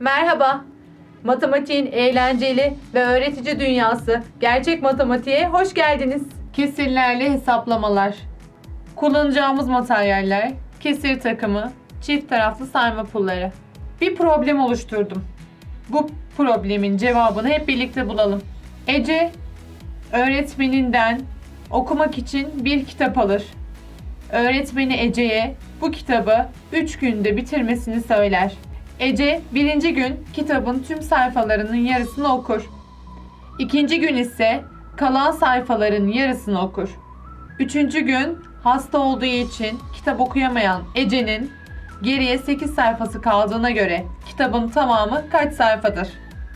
Merhaba. Matematiğin eğlenceli ve öğretici dünyası gerçek matematiğe hoş geldiniz. Kesirlerle hesaplamalar. Kullanacağımız materyaller, kesir takımı, çift taraflı sayma pulları. Bir problem oluşturdum. Bu problemin cevabını hep birlikte bulalım. Ece öğretmeninden okumak için bir kitap alır. Öğretmeni Ece'ye bu kitabı 3 günde bitirmesini söyler. Ece birinci gün kitabın tüm sayfalarının yarısını okur. İkinci gün ise kalan sayfaların yarısını okur. Üçüncü gün hasta olduğu için kitap okuyamayan Ece'nin geriye 8 sayfası kaldığına göre kitabın tamamı kaç sayfadır?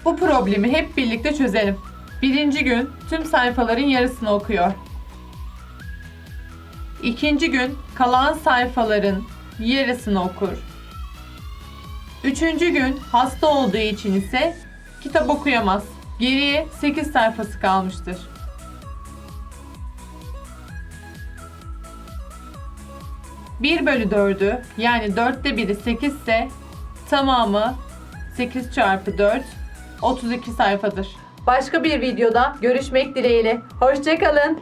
Bu problemi hep birlikte çözelim. Birinci gün tüm sayfaların yarısını okuyor. İkinci gün kalan sayfaların yarısını okur. Üçüncü gün hasta olduğu için ise kitap okuyamaz. Geriye 8 sayfası kalmıştır. Bir bölü 4'ü yani dörtte biri 8 ise tamamı 8 çarpı 4 32 sayfadır. Başka bir videoda görüşmek dileğiyle. Hoşçakalın.